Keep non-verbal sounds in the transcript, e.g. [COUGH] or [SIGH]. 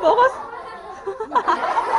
먹었어. [LAUGHS]